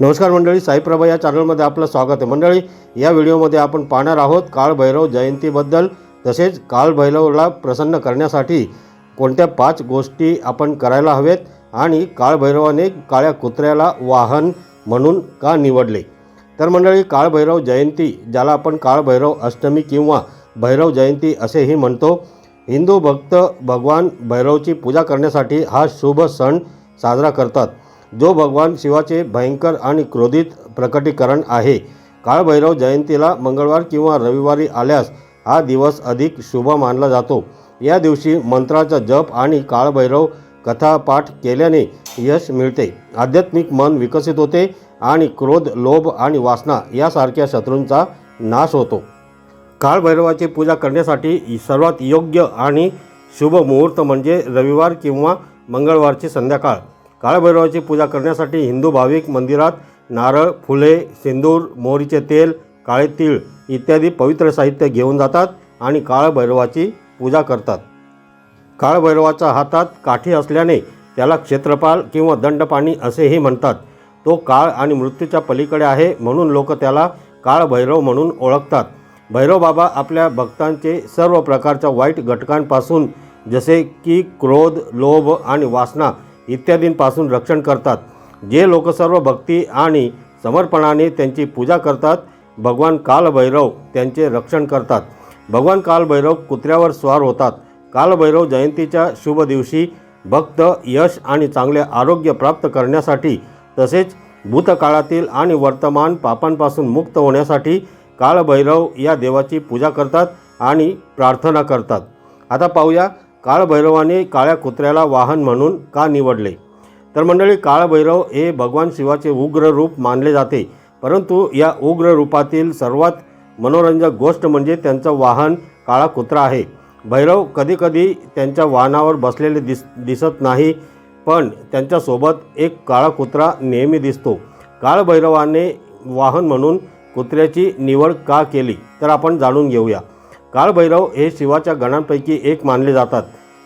नमस्कार मंडळी साईप्रभा या चॅनलमध्ये आपलं स्वागत आहे. मंडळी या व्हिडिओमध्ये आपण पाहणार आहोत काळभैरव जयंतीबद्दल तसेच काळभैरवला प्रसन्न करण्यासाठी कोणत्या पाच गोष्टी आपण करायला हवेत आणि काळभैरवाने काळ्या कुत्र्याला वाहन म्हणून का निवडले? तर मंडळी काळभैरव जयंती ज्याला आपण काळभैरव अष्टमी किंवा भैरव जयंती असेही म्हणतो हिंदू भक्त भगवान भैरवची पूजा करण्यासाठी हा शुभ सण साजरा करतात. जो भगवान शिवाचे भयंकर आणि क्रोधित प्रकटीकरण आहे. काळभैरव जयंतीला मंगळवार किंवा रविवारी आल्यास हा दिवस अधिक शुभ मानला जातो. या दिवशी मंत्राचा जप आणि काळभैरव कथापाठ केल्याने यश मिळते. आध्यात्मिक मन विकसित होते आणि क्रोध लोभ आणि वासना यासारख्या शत्रूंचा नाश होतो. काळभैरवाची पूजा करण्यासाठी सर्वात योग्य आणि शुभ मुहूर्त म्हणजे रविवार किंवा मंगळवारची संध्याकाळ. काळभैरवाची पूजा करण्यासाठी हिंदू भाविक मंदिरात नारळ फुले सिंदूर मोहरीचे तेल काळे तीळ इत्यादी पवित्र साहित्य घेऊन जातात आणि काळभैरवाची पूजा करतात. काळभैरवाच्या हातात काठी असल्याने त्याला क्षेत्रपाल किंवा दंडपाणी असेही म्हणतात. तो काळ आणि मृत्यूच्या पलीकडे आहे म्हणून लोक त्याला काळभैरव म्हणून ओळखतात. भैरव बाबा आपल्या भक्तांचे सर्व प्रकारच्या वाईट घटकांपासून जसे की क्रोध लोभ आणि वासना इत्यादींपासून रक्षण करतात. जे लोक सर्व भक्ती आणि समर्पणाने त्यांची पूजा करतात भगवान कालभैरव त्यांचे रक्षण करतात. भगवान कालभैरव कुत्र्यावर स्वार होतात. कालभैरव जयंतीच्या शुभ दिवशी भक्त यश आणि चांगले आरोग्य प्राप्त करण्यासाठी तसेच भूतकाळातील आणि वर्तमान पापांपासून मुक्त होण्यासाठी कालभैरव या देवाची पूजा करतात आणि प्रार्थना करतात. आता पाहूया काळभैरवाने काळ्या कुत्र्याला वाहन म्हणून का निवडले? तर मंडळी काळभैरव हे भगवान शिवाचे उग्र रूप मानले जाते. परंतु या उग्र रूपातील सर्वात मनोरंजक गोष्ट म्हणजे त्यांचं वाहन काळा कुत्रा आहे. भैरव कधीकधी त्यांच्या वाहनावर बसलेले दिस दिसत नाही पण त्यांच्यासोबत एक काळा कुत्रा नेहमी दिसतो. काळभैरवाने वाहन म्हणून कुत्र्याची निवड का केली? तर आपण जाणून घेऊया. काळभैरव हे शिवाच्या गणांपैकी एक मानले जातात.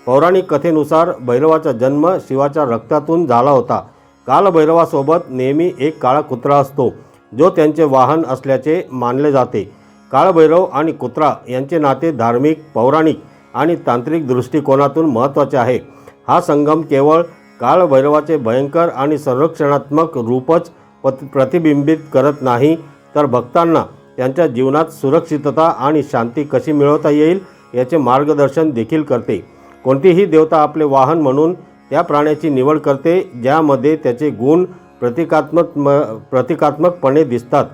पौराणिक कथेनुसार भैरवाचा जन्म शिवाच्या रक्तातून झाला होता. कालभैरवासोबत नेहमी एक काळा कुत्रा असतो जो त्यांचे वाहन असल्याचे मानले जाते. काळभैरव आणि कुत्रा यांचे नाते धार्मिक पौराणिक आणि तांत्रिक दृष्टिकोनातून महत्त्वाचे आहे. हा संगम केवळ काळभैरवाचे भयंकर आणि संरक्षणात्मक रूपच प्रतिबिंबित करत नाही तर भक्तांना त्यांच्या जीवनात सुरक्षितता आणि शांती कशी मिळवता येईल याचे मार्गदर्शन देखील करते. कोणतीही देवता आपले वाहन म्हणून त्या प्राण्याची निवड करते ज्यामध्ये त्याचे गुण प्रतिकात्मक म प्रतिकात्मकपणे दिसतात.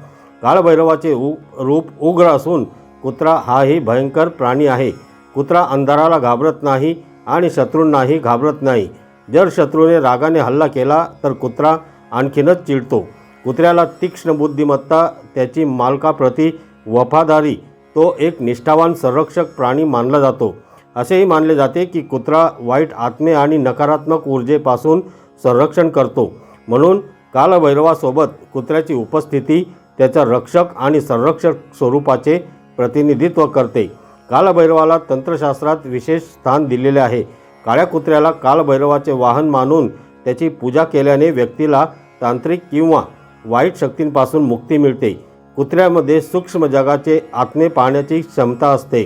काळभैरवाचे उ रूप उग्र असून कुत्रा हाही भयंकर प्राणी आहे. कुत्रा अंधाराला घाबरत नाही आणि शत्रूंनाही घाबरत नाही. जर शत्रूने रागाने हल्ला केला तर कुत्रा आणखीनच चिडतो. कुत्र्याला तीक्ष्ण बुद्धिमत्ता त्याची मालकाप्रती वफादारी तो एक निष्ठावान संरक्षक प्राणी मानला जातो. असेही मानले जाते की कुत्रा वाईट आत्मे आणि नकारात्मक ऊर्जेपासून संरक्षण करतो. म्हणून कालभैरवासोबत कुत्र्याची उपस्थिती त्याच्या रक्षक आणि संरक्षक स्वरूपाचे प्रतिनिधित्व करते. कालभैरवाला तंत्रशास्त्रात विशेष स्थान दिलेले आहे. काळ्या कुत्र्याला कालभैरवाचे वाहन मानून त्याची पूजा केल्याने व्यक्तीला तांत्रिक किंवा वाईट शक्तींपासून मुक्ती मिळते. कुत्र्यामध्ये सूक्ष्म जगाचे आत्मे पाहण्याची क्षमता असते.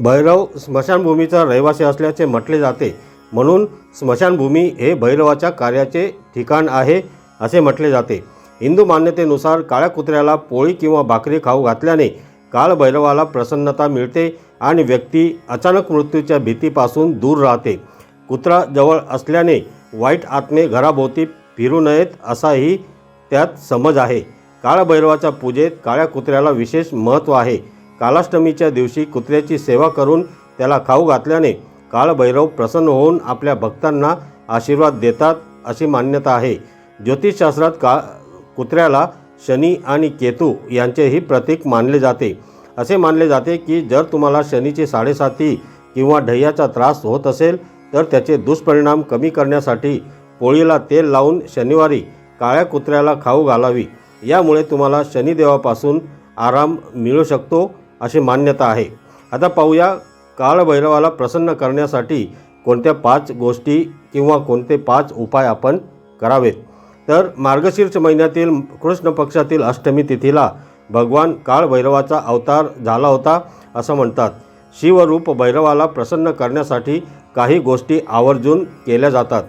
भैरव स्मशानभूमीचा रहिवासी असल्याचे म्हटले जाते. म्हणून स्मशानभूमी हे भैरवाच्या कार्याचे ठिकाण आहे असे म्हटले जाते. हिंदू मान्यतेनुसार काळ्या कुत्र्याला पोळी किंवा भाकरी खाऊ घातल्याने काळभैरवाला प्रसन्नता मिळते आणि व्यक्ती अचानक मृत्यूच्या भीतीपासून दूर राहते. कुत्रा जवळ असल्याने वाईट आत्मे घराभोवती फिरू नयेत असाही त्यात समज आहे. काळभैरवाच्या पूजेत काळ्या कुत्र्याला विशेष महत्त्व आहे. कालाष्टमीच्या दिवशी कुत्र्याची सेवा करून त्याला खाऊ घातल्याने काळभैरव प्रसन्न होऊन आपल्या भक्तांना आशीर्वाद देतात अशी मान्यता आहे. ज्योतिषशास्त्रात का कुत्र्याला शनी आणि केतू यांचेही प्रतीक मानले जाते. असे मानले जाते की जर तुम्हाला शनीची साडेसाती किंवा ढय्याचा त्रास होत असेल तर त्याचे दुष्परिणाम कमी करण्यासाठी पोळीला तेल लावून शनिवारी काळ्या कुत्र्याला खाऊ घालावी. यामुळे तुम्हाला शनिदेवापासून आराम मिळू शकतो अशी मान्यता आहे. आता पाहूया काळभैरवाला प्रसन्न करण्यासाठी कोणत्या पाच गोष्टी किंवा कोणते पाच उपाय आपण करावेत. तर मार्गशीर्ष महिन्यातील कृष्ण पक्षातील अष्टमी तिथीला भगवान काळभैरवाचा अवतार झाला होता असं म्हणतात. शिवरूप भैरवाला प्रसन्न करण्यासाठी काही गोष्टी आवर्जून केल्या जातात.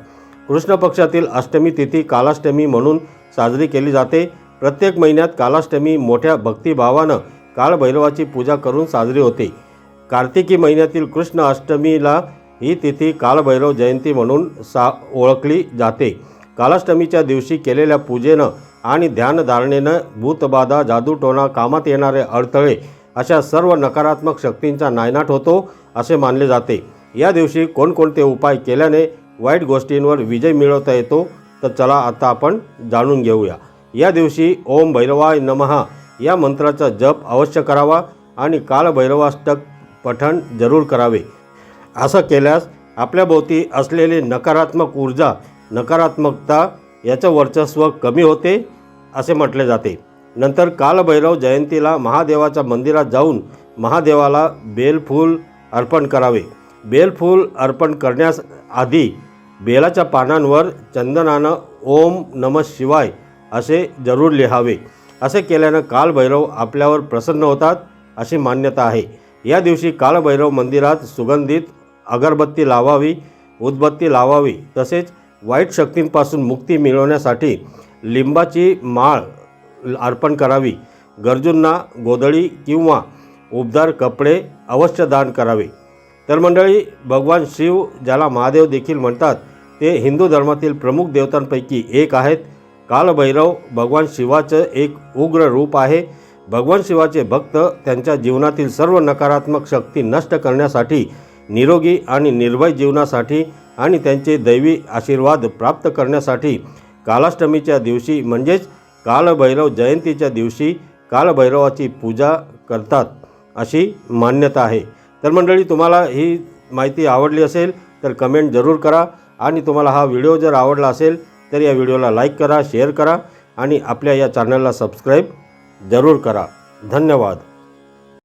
कृष्ण पक्षातील अष्टमी तिथी कालाष्टमी म्हणून साजरी केली जाते. प्रत्येक महिन्यात कालाष्टमी मोठ्या भक्तिभावानं काळभैरवाची पूजा करून साजरी होते. कार्तिकी महिन्यातील कृष्ण अष्टमीला ही तिथी कालभैरव जयंती म्हणून सा ओळखली जाते. कालाष्टमीच्या दिवशी केलेल्या पूजेनं आणि ध्यानधारणेनं भूतबाधा जादूटोणा कामात येणारे अडथळे अशा सर्व नकारात्मक शक्तींचा नायनाट होतो असे मानले जाते. या दिवशी कोणकोणते उपाय केल्याने वाईट गोष्टींवर विजय मिळवता येतो तर चला आता आपण जाणून घेऊया. या दिवशी ओम भैरवाय नमहा या मंत्राचा जप अवश्य करावा आणि कालभैरवाष्टक पठण जरूर करावे. असं केल्यास आपल्याभोवती असलेली नकारात्मक ऊर्जा नकारात्मकता याचं वर्चस्व कमी होते असे म्हटले जाते. नंतर कालभैरव जयंतीला महादेवाच्या मंदिरात जाऊन महादेवाला बेलफूल अर्पण करावे. बेलफूल अर्पण करण्यास आधी बेलाच्या पानांवर चंदनानं ओम नम शिवाय असे जरूर लिहावे. असे केल्यानं कालभैरव आपल्यावर प्रसन्न होतात अशी मान्यता आहे. या दिवशी कालभैरव मंदिरात सुगंधित अगरबत्ती लावावी उदबत्ती लावावी तसेच वाईट शक्तींपासून मुक्ती मिळवण्यासाठी लिंबाची माळ अर्पण करावी. गरजूंना गोदळी किंवा उबदार कपडे अवश्य दान करावे. तर मंडळी भगवान शिव ज्याला महादेव देखील म्हणतात ते हिंदू धर्मातील प्रमुख देवतांपैकी एक आहेत. कालभैरव भगवान शिवाचं एक उग्र रूप आहे. भगवान शिवाचे भक्त त्यांच्या जीवनातील सर्व नकारात्मक शक्ती नष्ट करण्यासाठी निरोगी आणि निर्भय जीवनासाठी आणि त्यांचे दैवी आशीर्वाद प्राप्त करण्यासाठी कालाष्टमीच्या दिवशी म्हणजेच कालभैरव जयंतीच्या दिवशी कालभैरवाची पूजा करतात अशी मान्यता आहे. तर मंडळी तुम्हाला ही माहिती आवडली असेल तर कमेंट जरूर करा आणि तुम्हाला हा व्हिडिओ जर आवडला असेल तर या व्हिडिओला लाईक करा शेअर करा आणि आपल्या या चॅनलला सबस्क्राईब जरूर करा. धन्यवाद.